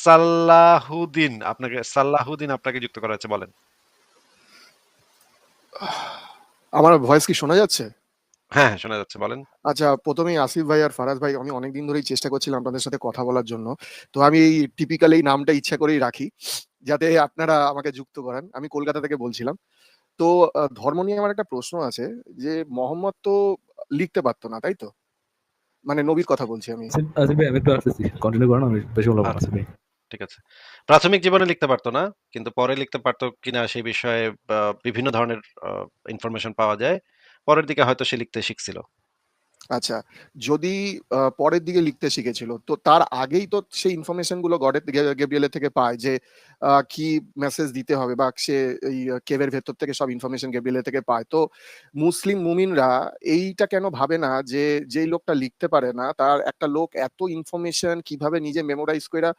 সাল্লাহুদ্দিন আপনাকে সাল্লাহুদ্দিন আপনাকে যুক্ত করা হয়েছে বলেন। আমার ভয়েস কি শোনা যাচ্ছে? হ্যাঁ, হ্যাঁ, শোনা যাচ্ছে বলেন। আচ্ছা ১ম এই আসিফ ভাই আর ফারাজ ভাই আমি অনেকদিন ধরেই চেষ্টা করছিলাম আপনাদের সাথে কথা বলার জন্য। তো আমি এই টিপিক্যাল এই নামটা ইচ্ছা করেই রাখি। যাতে আপনারা আমাকে যুক্ত করান। আমি কলকাতা থেকে বলছিলাম। তো ধর্ম নিয়ে আমার একটা প্রশ্ন আছে যে মোহাম্মদ তো লিখতে পারতো না, তাই তো? মানে নবীর কথা বলছি আমি। আসিফ ভাই আমি তো আসতেছি। কন্টিনিউ করেন আমি বেশি বলব না আচ্ছা। ঠিক আছে। প্রাথমিক জীবনে লিখতে পারতো না। কিন্তু পরে লিখতে পারতো কিনা সেই বিষয়ে বিভিন্ন ধরনের ইনফরমেশন পাওয়া যায়। পরের দিকে হয়তো সে লিখতে শিখছিল। আচ্ছা, যদি পরের দিকে লিখতে শিখেছিল, তো তার আগেই তো সেই ইনফরমেশনগুলো গডের থেকে পায় যে কি মেসেজ দিতে হবে বা সে এই কেভের ভেতর থেকে সব ইনফরমেশন গেব্রিয়েলের থেকে পায়। তো মুসলিম মুমিনরা এইটা কেন ভাবে না যে যেই লোকটা লিখতে পারে না, তার একটা লোক এত ইনফরমেশন কীভাবে নিজে মেমোরাইজ কইরা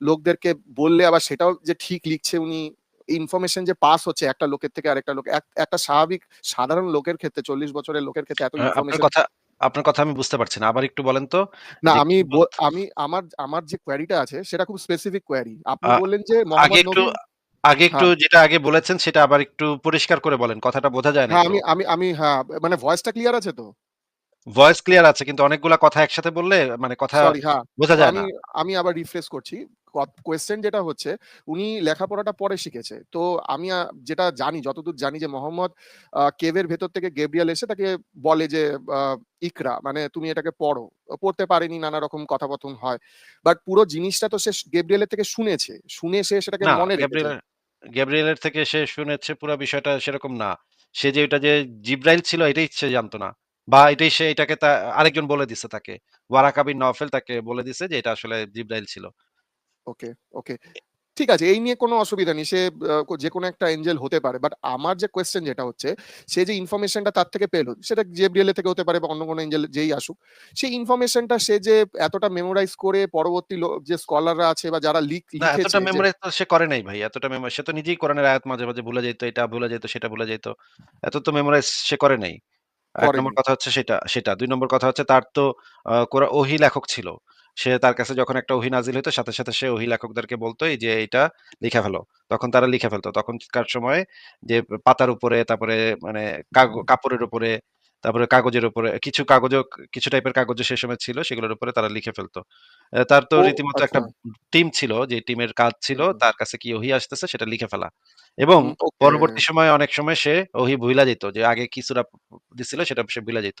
লোকদেরকে বললে আবার সেটাও যে ঠিক লিখছে উনি ইনফরমেশন যে পাস হচ্ছে একটা লোকের থেকে আরেকটা লোক এক একটা স্বাভাবিক সাধারণ লোকের ক্ষেত্রে ৪০ বছরের লোকের ক্ষেত্রে এত ইনফরমেশন কথা আপনার কথা আমি বুঝতে পারছি না। আবার একটু বলেন তো না আমি আমি আমার আমার যে কোয়ারিটা আছে সেটা খুব স্পেসিফিক কোয়ারি আপনি বললেন যে আগে একটু আগে একটু হ্যাঁ। যেটা আগে বলেছেন সেটা আবার একটু পরিষ্কার করে বলেন। কথাটা বোঝা যায় নাই হ্যাঁ, আমি আমি আমি হ্যাঁ, মানে ভয়েসটা ক্লিয়ার আছে তো? ভয়েস ক্লিয়ার আছে কিন্তু অনেকগুলা কথা একসাথে বললে মানে কথা হ্যাঁ। বোঝা যায় আমি না। আমি আবার রিফ্রেশ করছি। কোয়েশ্চেন যেটা হচ্ছে উনি লেখাপড়াটা পরে শিখেছে। তো আমি যেটা জানি যতদূর জানি যে মোহাম্মদ কেভের ভেতর থেকে গেব্রিয়েল এসে তাকে বলে যে ইকরা মানে তুমি এটাকে পড়ো। পড়তে পারেনি নানা রকম কথাবার্তা হয়। বাট পুরো জিনিসটা তো সে গেব্রিয়েলের থেকে শুনেছে। শুনে সে সেটাকে মনে রেখেছে। গ্যাব্রিয়েলের থেকে সে শুনেছে পুরো বিষয়টা সেরকম না। সে যে ওইটা যে জিব্রাইল ছিল এটাই সে জানতো না। বা এটাই সে এটাকে তা আরেকজন বলে দিছে তাকে। ওয়ারাকা বিন নওফেল তাকে বলে দিছে যে এটা আসলে জিব্রাইল ছিল। ওকে, ওকে। ঠিক আছে এই নিয়ে কোনো অসুবিধা নেই। সে আ যেকোনো একটা এঞ্জেল হতে পারে। বাট আমার যে কোয়েশ্চেন যেটা হচ্ছে, সে যে ইনফরমেশনটা তার থেকে পেল, সেটা জেব্রিয়েলের থেকে হতে পারে বা অন্য কোনো এঞ্জেল যেই আসুক। সেই ইনফরমেশনটা সে যে এতটা মেমোরাইজ করে পরবর্তী যে স্কলাররা আছে বা যারা লিখ না লিখেছে এতটা মেমোরাইজ তো সে করে নাই ভাই। এতটা মেমো সে তো নিজেই করে কোরআনের আয়াত মাঝে, মাঝে ভুলে যেত এটা ভুলে যেত সেটা ভুলে যেত এত তো মেমোরাইজ সে করে নাই। ১ নম্বর কথা হচ্ছে সেটা সেটা। দুই নম্বর কথা হচ্ছে তার তো কোরআন কোরা ওহী লেখক ছিল। সে তার কাছে যখন একটা ওহী নাজিল হইতো সাথে, সাথে সে ওহী লেখকদেরকে বলতো এই যে এটা লিখে ফেলো। তখন তারা লিখে ফেলতো তখনকার সময় যে পাতার উপরে তারপরে মানে কাপড়ের উপরে, তারপরে কাগজের উপরে কিছু কাগজও কিছু টাইপের কাগজও সে সময় ছিল সেগুলোর উপরে তারা লিখে ফেলত। তার তো রীতিমতো একটা আচ্ছা। টিম ছিল যে টিমের কাজ ছিল তার কাছে কি ওহী আসতেছে সেটা লিখে ফেলা। এবং পরবর্তী সময়ে অনেক সময় সে ওহী ভুইলা যেত যে আগে কি সূরা দিছিল সেটা সে ভুইলা যেত।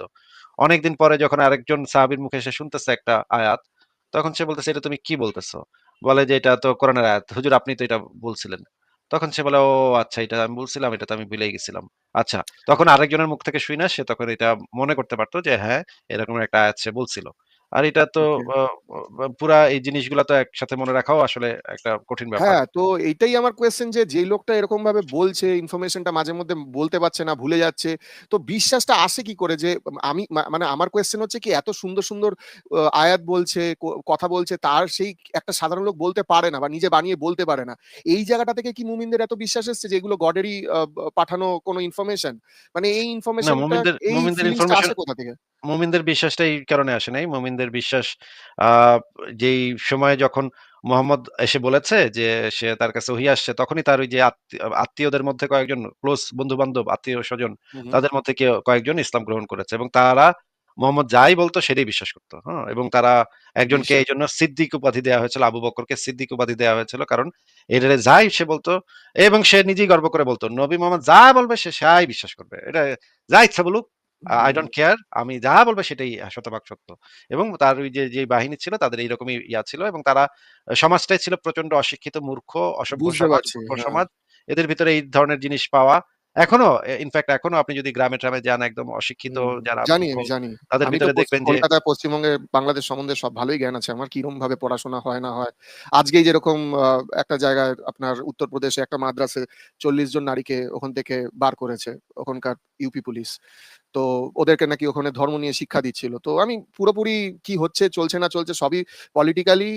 অনেকদিন পরে যখন আরেকজন সাহাবীর মুখে সে শুনতেছে একটা আয়াত, তখন সে বলতেছে, "এটা তুমি কি বলতেছো বলে যে, "এটা তো কোরআনের আয়াত। হুজুর আপনি তো এটা বলছিলেন।" তখন সে বলে, "ও আচ্ছা এটা আমি বলছিলাম, এটা তো আমি ভুলেই গেছিলাম।" আচ্ছা, তখন আরেকজনের মুখ থেকে শুই না সে তখন এটা মনে করতে পারতো যে হ্যাঁ, এরকম একটা আছে বলছিল। আর এটা তো পুরা এই জিনিসগুলা তো একসাথে মনে রাখাও আসলে একটা কঠিন ব্যাপার। হ্যাঁ, তো এইটাই আমার কোয়েশ্চেন যে যেই লোকটা এরকম ভাবে বলছে ইনফরমেশনটা মাঝে মধ্যে বলতে পারছে না, ভুলে যাচ্ছে। তো বিশ্বাসটা আসে কি করে যে আমি মানে আমার কোয়েশ্চেন হচ্ছে কি এত সুন্দর, সুন্দর আয়াত বলছে, কথা বলছে তার সেই একটা সাধারণ লোক বলতে পারে না বা নিজে বানিয়ে বলতে পারে না। এই জায়গাটা থেকে কি মুমিনদের এত বিশ্বাস এসছে যে এগুলো গডেরই পাঠানো কোনো ইনফরমেশন? মানে এই ইনফরমেশন কোথা থেকে? মুমিনদের বিশ্বাসটা এই কারণে আসে নাই। মুমিনদের বিশ্বাস যেই সময়ে যখন মোহাম্মদ এসে বলেছে যে সে তার কাছে ওহী আসছে তখনই তার ওই যে আত্মীয়দের মধ্যে কয়েকজন ক্লোজ বন্ধু-বান্ধব, আত্মীয়-স্বজন হু, হু। তাদের মধ্যে কেউ কয়েকজন ইসলাম গ্রহণ করেছে এবং তারা মোহাম্মদ যাই বলত সেটাই বিশ্বাস করত। হ্যাঁ? এবং তারা একজনকে এই জন্য সিদ্দিক উপাধি দেওয়া হয়েছিল। আবু বকরকে সিদ্দিক উপাধি দেওয়া হয়েছিল। কারণ এটা যাই সে বলতো এবং সে নিজেই গর্ব করে বলতো "নবী মোহাম্মদ যা বলবে সে তাই বিশ্বাস করবে। এটা যা ইচ্ছা বলুক, আই। Don't care. আমি যা বলবে সেটাই শতভাগ সত্য।" এবং তার ওই যে, যে বাহিনী ছিল তাদের এইরকমই ইয়া ছিল এবং তারা সমাজটাই ছিল প্রচণ্ড অশিক্ষিত, মূর্খ, অসভ্য সমাজ, হ্যাঁ। সমাজ। এদের ভিতরে এই ধরনের জিনিস পাওয়া এখনও ইনফ্যাক্ট এখনও আপনি যদি গ্রামে-ট্রামে যান একদম অশিক্ষিত যারা জানি আমি জানি। তাদের ভিতরে দেখবেন যে কলকাতা, পশ্চিমবঙ্গে, বাংলাদেশ সম্বন্ধে সব ভালোই জ্ঞান আছে আমার। কীরকম ভাবে পড়াশোনা হয় না হয়। আজকেই যেরকম একটা জায়গায় আপনার উত্তরপ্রদেশে একটা মাদ্রাসে ৪০ জন নারীকে ওখান থেকে বার করেছে। ওখানকার ইউপি পুলিশ। তো ওদেরকে নাকি ওখানে ধর্ম নিয়ে শিক্ষা দিচ্ছিল। তো আমি পুরোপুরি কি হচ্ছে চলছে না চলছে সবই পলিটিক্যালি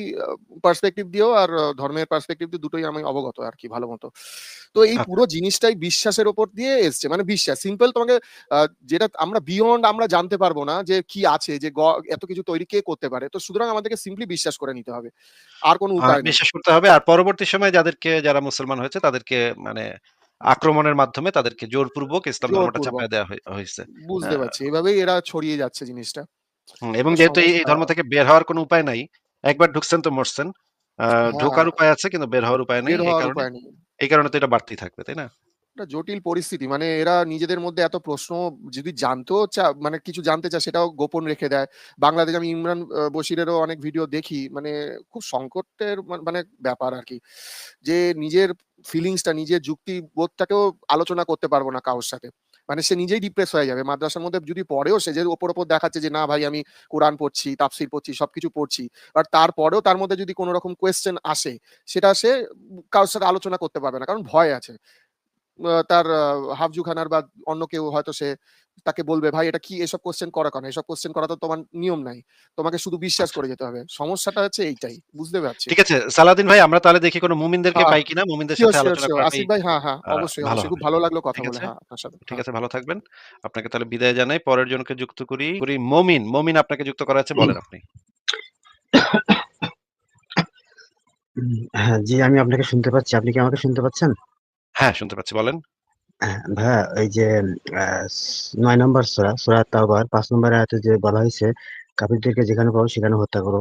পার্সপেক্টিভ দিয়েও আর ধর্মের পার্সপেক্টিভ দিয়ে দুটোই আমি অবগত আর কি ভালো মতো। তো এই আচ্ছা। পুরো জিনিসটাই বিশ্বাসের ওপর দিয়ে এসছে। মানে বিশ্বাস সিম্পল তোমাকে যেটা আমরা বিয়ন্ড আমরা জানতে পারব না যে কি আছে যে এত কিছু তৈরি কে করতে পারে। তো সুতরাং আমাদেরকে সিম্পলি বিশ্বাস করে নিতে হবে। আর কোনো উপায় বিশ্বাস করতে হবে। আর পরবর্তী সময়ে যাদেরকে যারা মুসলমান হয়েছে তাদেরকে মানে আক্রমণের মাধ্যমে তাদেরকে জোরপূর্বক ইসলাম ধর্মটা চাপিয়ে দেওয়া হয়েছে। বুঝতে পারছি। এভাবেই এরা ছড়িয়ে যাচ্ছে জিনিসটা। এবং যেহেতু এই ধর্ম থেকে বের হওয়ার কোনো উপায় নাই একবার ঢুকছেন তো মরছেন। আহ, ঢোকার হ্যাঁ উপায় আছে কিন্তু বের হওয়ার উপায় নেই এই কারণে উপায় নেই। এই কারণে তো এটা বাড়তেই থাকবে তাই না? একটা জটিল পরিস্থিতি। মানে এরা নিজেদের মধ্যে এত প্রশ্ন যদি জানতেও চা মানে কিছু জানতে চায় সেটাও গোপন রেখে দেয়। বাংলাদেশ আমি ইমরান বশিরেরও অনেক ভিডিও দেখি। মানে খুব সংকটের মানে ব্যাপার আর কি যে নিজের ফিলিংসটা নিজের যুক্তি বোধটাকেও আলোচনা করতে পারব না কারোর সাথে। মানে সে নিজেই ডিপ্রেস হয়ে যাবে। মাদ্রাসার মধ্যে যদি পড়েও সে, যে ওপর ওপর দেখাচ্ছে যে, না ভাই, আমি কোরআন পড়ছি, তাফসির পড়ছি, সবকিছু পড়ছি। আর তারপরেও তার মধ্যে যদি কোনো রকম কোয়েশ্চেন আসে, সেটা সে কারোর সাথে আলোচনা করতে পারবে না। কারণ ভয় আছে। তার হাফজু খানার বা অন্য কেউ হয়তো সে তাকে বলবে ভাই এটা কি এসব কোশ্চেন করা কেন? এসব কোশ্চেন করা তো তোমার নিয়ম নাই। তোমাকে শুধু বিশ্বাস আচ্ছা। করে যেতে হবে। সমস্যাটা হচ্ছে এইটাই। বুঝতে পারছি। ঠিক আছে সালাদিন ভাই আমরা তাহলে দেখি কোনো মুমিনদেরকে হ্যাঁ। পাই কিনা। মুমিনদের সাথে আলোচনা করাটাই আসিফ ভাই হ্যাঁ হ্যাঁ অবশ্যই ভালো অবশ্যই। খুব ভালো লাগল কথা বলে হ্যাঁ আপনার সাথে ঠিক আছে ভালো থাকবেন। আপনাকে তাহলে বিদায় জানাই। পরের জনকে যুক্ত করি করি মমিন। মমিন আপনাকে যুক্ত করা আছে বলেন আপনি। হ্যাঁ জি আমি আপনাকে শুনতে পাচ্ছি। আপনি কি আমাকে শুনতে পাচ্ছেন? হ্যাঁ শুনতে পাচ্ছি বলেন। হ্যাঁ, এই যে নয় নম্বর সূরা সূরা তাওবার পাঁচ নম্বর আয়াতে যে বলা হয়েছে কাফিরদেরকে যেখানে পাবো সেখানে হত্যা করো।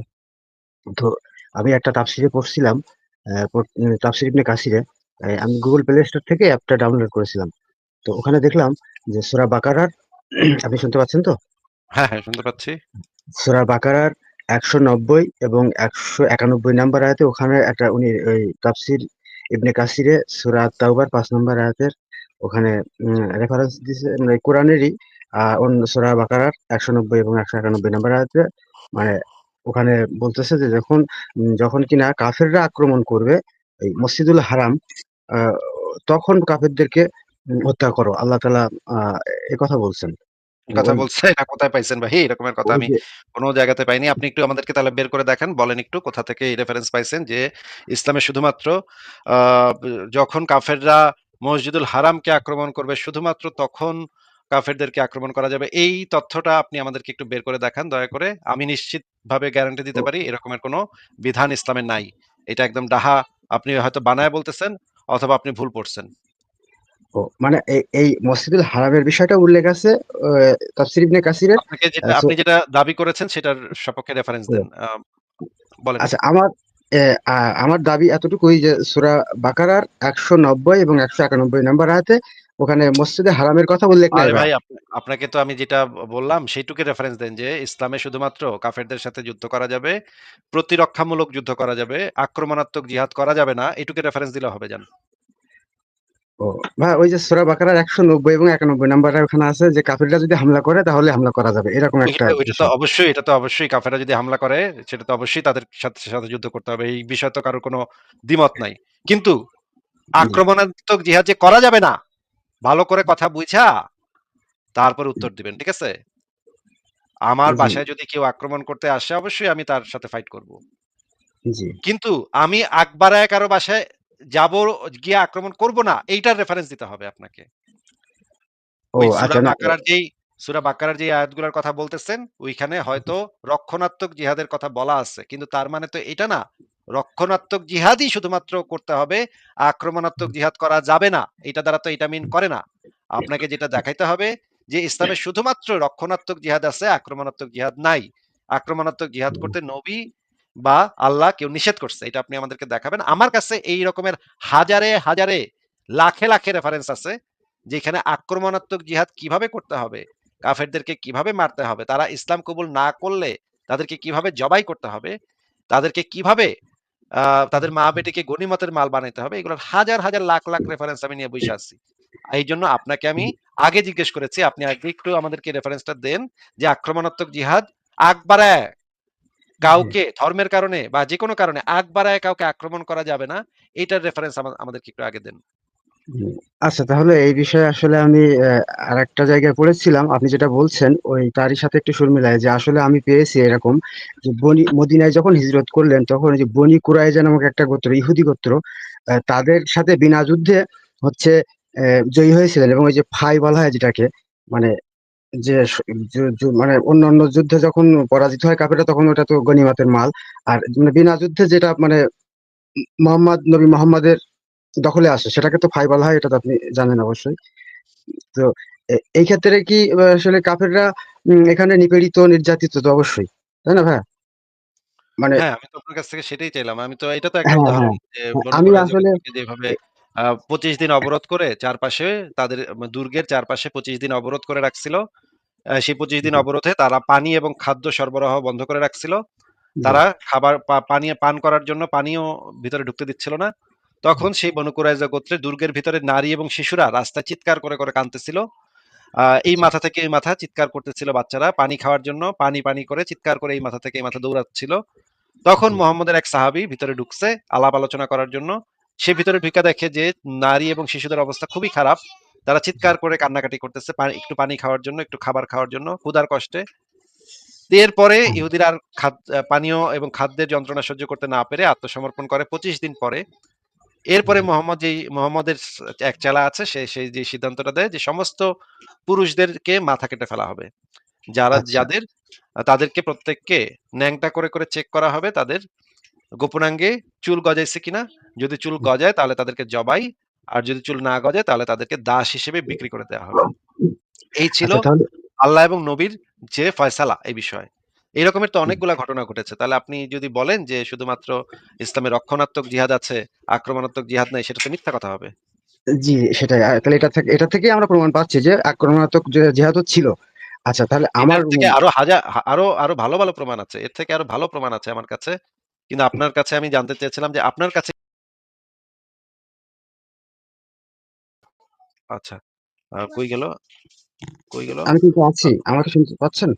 তো আমি একটা তাফসিরে পড়ছিলাম তাফসির ইবনে কাসিরে আমি গুগল প্লে স্টোর থেকে অ্যাপটা ডাউনলোড করেছিলাম। তো ওখানে দেখলাম যে সূরা বাকারার আপনি শুনতে পাচ্ছেন তো? হ্যাঁ হ্যাঁ শুনতে পাচ্ছি। সূরা বাকারার একশো নব্বই এবং একশো একানব্বই নাম্বার আয়াতে ওখানে একটা উনি ওই তাফসির ইবনে কাসিরে সূরা তাওবার পাঁচ নম্বর আয়াতের ওখানে রেফারেন্স দিছে মানে কোরআনেরই অন্য সূরা বাকারার একশো নব্বই এবং একশো একানব্বই নম্বর আয়াতে মানে ওখানে বলতেছে যে যখন যখন কিনা কাফেররা আক্রমণ করবে এই মসজিদুল হারাম তখন কাফেরদেরকে হত্যা করো। আল্লাহ তালা এ কথা বলছেন। কথা বলছে এটা কোথায় পাইছেন ভাই? এরকমের কথা আমি কোনো জায়গাতে পাইনি। আপনি একটু আমাদেরকে তাহলে বের করে দেখেন বলেন একটু কোথা থেকে এই রেফারেন্স পাইছেন যে ইসলামে শুধুমাত্র যখন কাফেররা মসজিদুল হারামকে আক্রমণ করবে শুধুমাত্র তখন কাফেরদেরকে আক্রমণ করা যাবে। এই তথ্যটা আপনি আমাদেরকে একটু বের করে দেখান দয়া করে। আমি নিশ্চিত ভাবে গ্যারান্টি দিতে পারি এরকমের কোনো বিধান ইসলামে নাই। এটা একদম ডাহা আপনি হয়তো বানায় বলতেছেন অথবা আপনি ভুল পড়ছেন। মানে এই মসজিদুল হারামের বিষয়টা উল্লেখ আছে তাফসির ইবনে কাসিরের। আপনি যেটা দাবি করেছেন সেটার সপক্ষে রেফারেন্স দেন। বলেন। আচ্ছা আমার আমার দাবি এতটুকুই যে সূরা বাকারার একশো নব্বই এবং একশো একানব্বই নাম্বার আয়াতে ওখানে মসজিদে হারামের কথা উল্লেখ নাই ভাই। আপনাকে তো আমি যেটা বললাম সেইটুকু রেফারেন্স দেন যে ইসলামে শুধুমাত্র কাফেরদের সাথে যুদ্ধ করা যাবে প্রতিরক্ষামূলক যুদ্ধ করা যাবে আক্রমণাত্মক জিহাদ করা যাবে না এটুকু রেফারেন্স দিলে হবে জান। ভাই ওই যে সূরা বাকারার একশো নব্বই এবং একানব্বই নাম্বার ওখানে আছে যে কাফিররা যদি হামলা করে তাহলে হামলা করা যাবে। এরকম একটা ওইটা তো অবশ্যই এটা তো অবশ্যই কাফেররা যদি হামলা করে সেটা তো অবশ্যই তাদের সাথে সাথে যুদ্ধ করতে হবে। এই বিষয়ে তো কারোর কোনো দ্বিমত নাই। কিন্তু আক্রমণাত্মক জিহাদ যে করা যাবে না ভালো করে কথা বুঝা তারপর উত্তর দিবেন ঠিক আছে? আমার বাসায় যদি কেউ আক্রমণ করতে আসে অবশ্যই আমি তার সাথে ফাইট করব। কিন্তু আমি আকবারায় কারও বাসায় যাব গিয়ে আক্রমণ করব না এইটার রেফারেন্স দিতে হবে আপনাকে। ও আচ্ছা যেই সূরা বাকারার যে আয়াতগুলোর কথা বলতেছেন ওইখানে হয়তো রক্ষণাত্মক জিহাদের কথা বলা আছে কিন্তু তার মানে তো এটা না রক্ষণাত্মক জিহাদই শুধুমাত্র করতে হবে আক্রমণাত্মক জিহাদ করা যাবে না এটা দ্বারা তো এটা মিন করে না। আপনাকে যেটা দেখাইতে হবে যে ইসলামে শুধুমাত্র রক্ষণাত্মক জিহাদ আছে আক্রমণাত্মক জিহাদ নাই। আক্রমণাত্মক জিহাদ করতে নবী বা আল্লাহ কেউ নিষেধ করছে, এটা আপনি আমাদেরকে দেখাবেন। আমার কাছে এই রকমের হাজারে হাজারে, লাখে লাখে রেফারেন্স আছে, যেখানে আক্রমণাত্মক জিহাদ কীভাবে করতে হবে, কাফেরদেরকে কীভাবে মারতে হবে, তারা ইসলাম কবুল না করলে তাদেরকে কীভাবে জবাই করতে হবে, তাদেরকে কীভাবে তাদের মা বেটিকে গণিমতের মাল বানাইতে হবে, এগুলোর হাজার হাজার, লাখ লাখ রেফারেন্স আমি নিয়ে বসে আছি। এই জন্য আপনাকে আমি আগে জিজ্ঞেস করেছি, আপনি আগে একটু আমাদেরকে রেফারেন্সটা দেন যে আক্রমণাত্মক জিহাদ আকবারায় কাউকে ধর্মের কারণে বা যে কোনো কারণে আগ বাড়ায় কাউকে আক্রমণ করা যাবে না এটার রেফারেন্স আমাদেরকে একটু আগে দেন। আচ্ছা তাহলে এই বিষয়ে আসলে আমি আহ, আরেকটা জায়গায় পড়েছিলাম। আপনি যেটা বলছেন ওই তারই সাথে একটু সুর মিলায় যে আসলে আমি পেয়েছি এরকম যে বনি মদিনায় যখন হিজরত করলেন তখন ওই যে বনি কুরাইজা নামক একটা গোত্র ইহুদি গোত্র তাদের সাথে বিনা যুদ্ধে হচ্ছে জয়ী হয়েছিলেন এবং ওই যে ফাই বলা হয় যেটাকে মানে যে মানে অন্য অন্য যুদ্ধে যখন পরাজিত হয় কাফেররা তখন ওটা তো গনিমতের মাল। আর মানে বিনা যুদ্ধে যেটা মানে মোহাম্মদ নবী মোহাম্মদের দখলে আসে সেটাকে তো ফাই বলা হয় এটা তো আপনি জানেন অবশ্যই। তো এই ক্ষেত্রে কি আসলে কাফেররা এখানে নিপীড়িত নির্যাতিত তো অবশ্যই তাই না ভাই মানে হ্যাঁ, আমি তো আপনার কাছ থেকে সেটাই চাইলাম। আমি তো এটা তো একটা হ্যাঁ উদাহরণ হ্যাঁ। আমি আসলে যেভাবে ২৫ দিন অবরোধ করে চারপাশে তাদের দুর্গের চারপাশে ২৫ দিন অবরোধ করে রাখছিল। সেই ২৫ দিন অবরোধে তারা পানি এবং খাদ্য সরবরাহ বন্ধ করে রাখছিল। তারা খাবার পানি পান করার জন্য পানিও ভিতরে ঢুকতে দিচ্ছিল না। তখন সেই বনু কুরাইজা গোত্রে দুর্গের ভিতরে নারী এবং শিশুরা রাস্তায় চিৎকার করে, করে কাঁদতেছিল। এই আচ্ছা মাথা থেকে এই মাথা চিৎকার করতেছিল বাচ্চারা পানি খাওয়ার জন্য। পানি, পানি করে চিৎকার করে এই মাথা থেকে এই মাথা দৌড়াচ্ছিল। তখন মোহাম্মদের এক সাহাবী ভিতরে ঢুকছে আলাপ আলোচনা করার জন্য। সে ভিতরে ঢুইকা দেখে যে নারী এবং শিশুদের অবস্থা খুবই খারাপ। তারা চিৎকার করে কান্নাকাটি করতেছে একটু পানি খাওয়ার জন্য, একটু খাবার খাওয়ার জন্য ক্ষুধার কষ্টে। এরপরে ইহুদিরা আর পানীয় এবং খাদ্যের যন্ত্রণা সহ্য করতে না পেরে আত্মসমর্পণ করে ২৫ দিন পরে। এরপরে মোহাম্মদ যেই মোহাম্মদের এক চেলা আছে সে সেই যে সিদ্ধান্তটা দেয় যে সমস্ত পুরুষদেরকে মাথা কেটে ফেলা হবে। যারা আচ্ছা যাদের তাদেরকে প্রত্যেককে ন্যাংটা করে, করে চেক করা হবে তাদের গোপনাঙ্গে চুল গজাইছে কিনা। যদি চুল গজায় তাহলে তাদেরকে জবাই। আর যদি চুল না গজায় তাহলে তাদেরকে দাস হিসেবে বিক্রি করে দেয়া হবে। এই ছিল আচ্ছা আল্লাহ এবং নবীর যে ফয়সালা এই বিষয়ে। এই রকমের তো অনেকগুলা ঘটনা ঘটেছে। তাহলে আপনি যদি বলেন যে শুধুমাত্র ইসলামে রক্ষণাত্মক জিহাদ আছে, আক্রমণাত্মক জিহাদ নাই সেটা তো মিথ্যা কথা হবে। জি সেটাই তাহলে এটা থেকে এটা থেকেই আমরা প্রমাণ পাচ্ছি যে আক্রমণাত্মক যে জিহাদও ছিল আচ্ছা তাহলে আমার থেকে আরও হাজার আরও, আরও ভালো, ভালো প্রমাণ আছে। এর থেকে আরও ভালো প্রমাণ আছে আমার কাছে। কিন্তু আপনার কাছে আমি জানতে চেয়েছিলাম যে আপনার কাছে আচ্ছা। কই গেল? কই গেল? আমি কিন্তু আছি আমাকে শুনতে পাচ্ছেন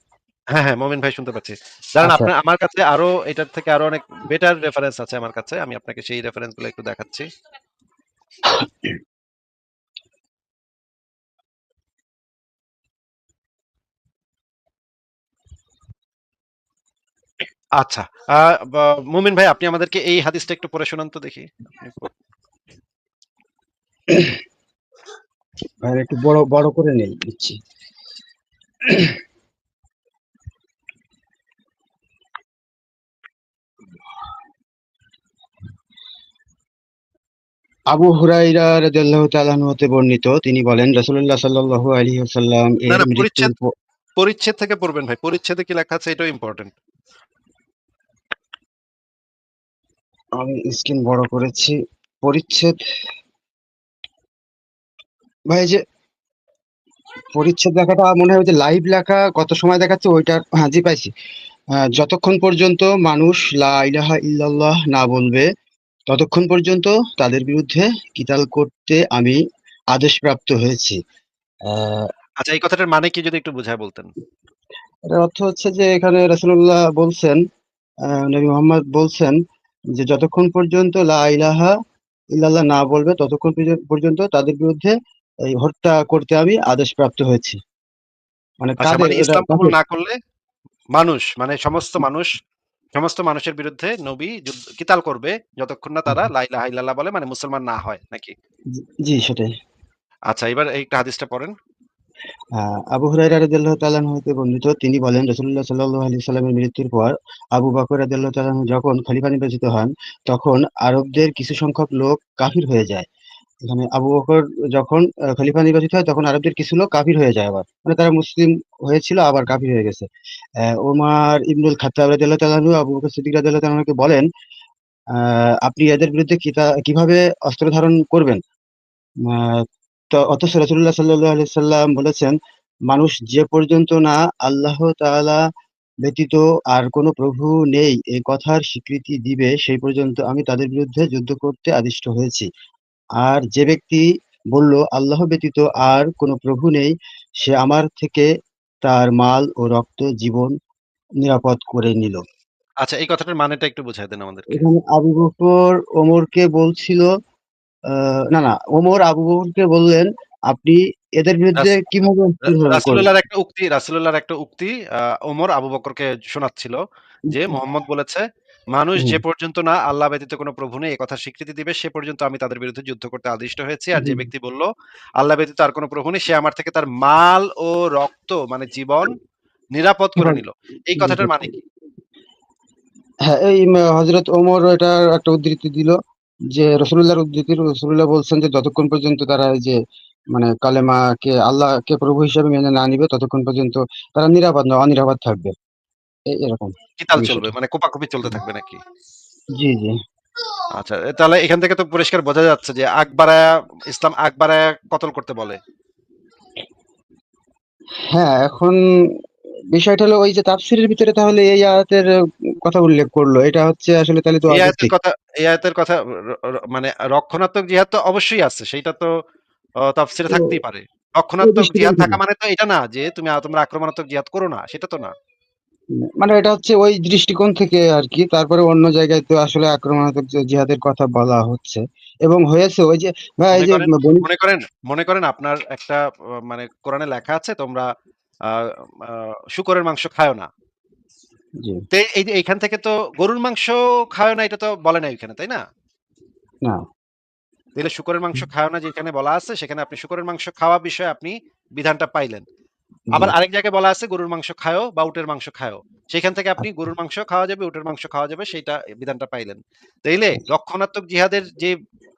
হ্যাঁ, হ্যাঁ, মোমেন ভাই শুনতে পাচ্ছি। দাঁড়ান আচ্ছা আপনার আমার কাছে আরও এটার থেকে আরও অনেক বেটার রেফারেন্স আছে আমার কাছে। আমি আপনাকে সেই রেফারেন্সগুলো একটু দেখাচ্ছি। আচ্ছা। মুমিন ভাই আপনি আমাদেরকে এই হাদিসটা একটু পড়ে শোনান তো দেখি। আর একটু বড় বড় করে নেই দিচ্ছি আবু হুরাইরা রাদিয়াল্লাহু তাআলা হতে বর্ণিত তিনি বলেন রাসূলুল্লাহ সাল্লাল্লাহু আলাইহি ওয়াসাল্লাম এর পরিচ্ছেদ থেকে পড়বেন ভাই। পরিচ্ছেদে কি লেখা আছে এটাও ইম্পোর্টেন্ট। আমি স্ক্রিন বড় করেছি পরিচ্ছেদ ভাই যে পরিচ্ছেদ লেখাটা মনে হয় যে লাইভ লেখা কত সময় দেখাচ্ছে ওইটা হ্যাঁ জি পাইছি যতক্ষণ পর্যন্ত মানুষ লা ইলাহা ইল্লাল্লাহ না বলবে ততক্ষণ পর্যন্ত তাদের বিরুদ্ধে কিতাল করতে আমি আদেশপ্রাপ্ত হয়েছি আহ আচ্ছা এই কথাটার মানে কি যদি একটু বুঝায় বলতেন? এটার অর্থ হচ্ছে যে এখানে রাসূলুল্লাহ বলছেন নবী মোহাম্মদ বলছেন যে যতক্ষণ পর্যন্ত লা ইলাহা ইল্লাল্লাহ না বলবে ততক্ষণ পর্যন্ত তাদের বিরুদ্ধে এই হত্যা করতে আমি আদেশ প্রাপ্ত হয়েছি মানে আচ্ছা মানে এটা ইসলাম কবুল না করলে মানুষ মানে সমস্ত মানুষ সমস্ত মানুষের বিরুদ্ধে নবী কিতাল করবে যতক্ষণ না তারা লা ইলাহা ইল্লাল্লাহ বলে মানে মুসলমান না হয় নাকি? জি সেটাই আচ্ছা এবার এইটা হাদিসটা পড়েন। আবু হুরায়রা রাদিয়াল্লাহু তাআলা হতে বর্ণিত, তিনি বলেন, রাসূলুল্লাহ সাল্লাল্লাহু আলাইহি সাল্লামের মৃত্যুর পর আবু বকর রাদিয়াল্লাহু তাআলা যখন খলিফা নির্বাচিত হন, তখন আরবদের কিছু সংখ্যক লোক কাফির হয়ে যায়। এখানে আবু বকর যখন খলিফা নির্বাচিত হয়, তখন আরবদের কিছু লোক কাফির হয়ে যায় আবার। মানে তারা মুসলিম হয়েছিল, আবার কাফির হয়ে গেছে। ওমর ইবনুল খাত্তাব রাদিয়াল্লাহু তাআলা আবু বকর সিদ্দিক রাদিয়াল্লাহু তাআলা আনহুকে বলেন আপনি এদের বিরুদ্ধে কীভাবে অস্ত্র ধারণ করবেন? তো অথচ রাসূলুল্লাহ সাল্লাল্লাহু আলাইহি সাল্লাম বলেছেন মানুষ যে পর্যন্ত না আল্লাহ তাআলা ব্যতীত আর কোনো প্রভু নেই এই কথার স্বীকৃতি দিবে সেই পর্যন্ত আমি তাদের বিরুদ্ধে যুদ্ধ করতে আদিষ্ট হয়েছি আর যে ব্যক্তি বলল আল্লাহ ব্যতীত আর কোনো প্রভু নেই সে আমার থেকে তার মাল ও রক্ত জীবন নিরাপদ করে নিল আচ্ছা এই কথাটার মানেটা একটু বুঝায় দেন আমাদেরকে। এখানে আবু বকর ওমরকে বলছিল না না ওমর আবু বকরকে বললেন আপনি এদের বিরুদ্ধে রাস- কীভাবে রাসূলুল্লাহর একটা উক্তি রাসূলুল্লাহর একটা উক্তি ওমর আবু বকরকে শোনাচ্ছিল যে মোহাম্মদ বলেছে মানুষ যে পর্যন্ত না আল্লাহ ব্যতীত কোনো প্রভু নেই কথা স্বীকৃতি দিবে সে পর্যন্ত আমি তাদের বিরুদ্ধে যুদ্ধ করতে আদিষ্ট হয়েছি আর যে ব্যক্তি বলল আল্লাহ ব্যতীত আর কোনো প্রভু নেই সে আমার থেকে তার মাল ও রক্ত মানে জীবন নিরাপদ করে নিল। এই কথাটার মানে কি? হ্যাঁ এই হজরত ওমর এটার একটা উদ্ধৃতি দিল। যে রসুল্লাহ উদ্ধৃতি রসুল্লাহ বলছেন যে যতক্ষণ পর্যন্ত তারা এই যে মানে কালেমাকে আল্লাহকে প্রভু হিসেবে মেনে না নিবে ততক্ষণ পর্যন্ত তারা নিরাপদ না অনিরাপদ থাকবে। এই এরকম। কিতাল চলবে? মানে কোপাকুপি চলতে থাকবে নাকি? জি জি। আচ্ছা তাহলে এখান থেকে তো পরিষ্কার বোঝা যাচ্ছে যে আকবারায়া ইসলাম আকবারায়া কতল করতে বলে? হ্যাঁ এখন বিষয়টা হলো ওই যে তাফসিরের ভিতরে তাহলে এই আয়াতের কথা উল্লেখ করল। এটা হচ্ছে আসলে তাহলে তো এই আয়াতের কথা এই আয়াতের কথা মানে রক্ষণাত্মক জিহাদ তো অবশ্যই আছে সেটা তো তাফসিরে থাকতেই পারে। রক্ষণাত্মক জিহাদ থাকা। মানে তো এটা না যে তুমি তোমরা আক্রমণাত্মক জিহাদ করো না সেটা তো না। মানে এটা হচ্ছে ওই দৃষ্টিকোণ থেকে আর কি তারপরে অন্য জায়গায় তো আসলে আক্রমণাত্মক জিহাদের কথা বলা হচ্ছে। এবং হয়েছে ওই যে ভাই এই মনে যে করেন মনে করেন মনে করেন আপনার একটা মানে কোরআনে লেখা আছে তোমরা শুকরের মাংস খায় না। তো এইখান থেকে তো গরুর মাংস খায় না এটা তো বলে না এখানে তাই না? তাহলে শুকরের মাংস খায় না যেখানে বলা আছে সেখানে আপনি শুকরের মাংস খাওয়া বিষয়ে আপনি বিধানটা পাইলেন। আবার আরেক জায়গায় বলা আছে গরুর মাংস খায়ও বা উটের মাংস খায়ও। সেখান থেকে আপনি গরুর মাংস খাওয়া যাবে উটের মাংস খাওয়া যাবে সেটা বিধানটা পাইলেন। তাইলে রক্ষণাত্মক জিহাদের যে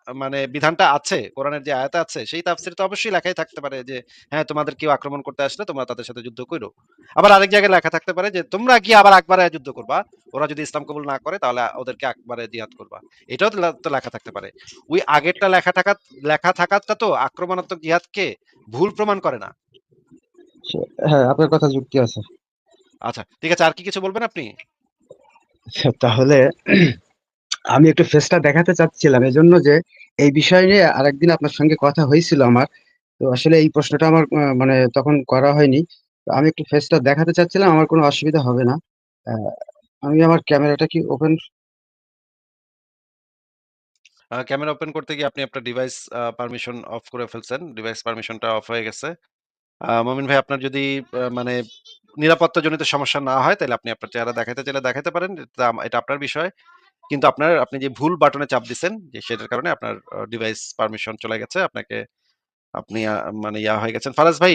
মানে বিধানটা আছে কোরআনের যে আয়াত আছে সেই তাফসিরে তো অবশ্যই লেখাই থাকতে পারে যে হ্যাঁ তোমাদের কেউ আক্রমণ করতে আসলে তোমরা তাদের সাথে যুদ্ধ করো। আবার আরেক জায়গায় লেখা থাকতে পারে যে তোমরা গিয়ে আবার আকবারে যুদ্ধ করবা। ওরা যদি ইসলাম কবুল না করে তাহলে ওদেরকে আকবারে জিহাদ করবা। এটাও তো লেখা থাকতে পারে। ওই আগেরটা লেখা থাকা লেখা থাকাটা তো আক্রমণাত্মক জিহাদকে ভুল প্রমাণ করে না। হ্যাঁ আপনার কথা যুক্তি আছে। আচ্ছা ঠিক আছে আর কি কিছু বলবেন আপনি? তাহলে আমি একটু ফেসটা দেখাতে চাচ্ছিলাম, এজন্য যে এই বিষয় নিয়ে আরেকদিন আপনার সঙ্গে কথা হয়েছিল আমার। তো আসলে এই প্রশ্নটা আমার মানে তখন করা হয়নি। আমি একটু ফেসটা দেখাতে চাচ্ছিলাম, আমার কোনো অসুবিধা হবে না। আমি আমার ক্যামেরাটা কি ওপেন ক্যামেরা ওপেন করতে গিয়ে আপনি আপনার ডিভাইস পারমিশন অফ করে ফেলছেন। ডিভাইস পারমিশনটা অফ হয়ে গেছে। মমিন ভাই, আপনার যদি মানে নিরাপত্তা জনিত সমস্যা না হয়, তাহলে আপনি আপনার চেহারা দেখাতে চাইলে দেখাতে পারেন। এটা আপনার বিষয়। কিন্তু আপনার, আপনি যে ভুল বাটনে চাপ দিচ্ছেন যে সেটার কারণে আপনার ডিভাইস পারমিশন চলে গেছে, আপনাকে, আপনি মানে ইয়া হয়ে গেছেন। ফারাজ ভাই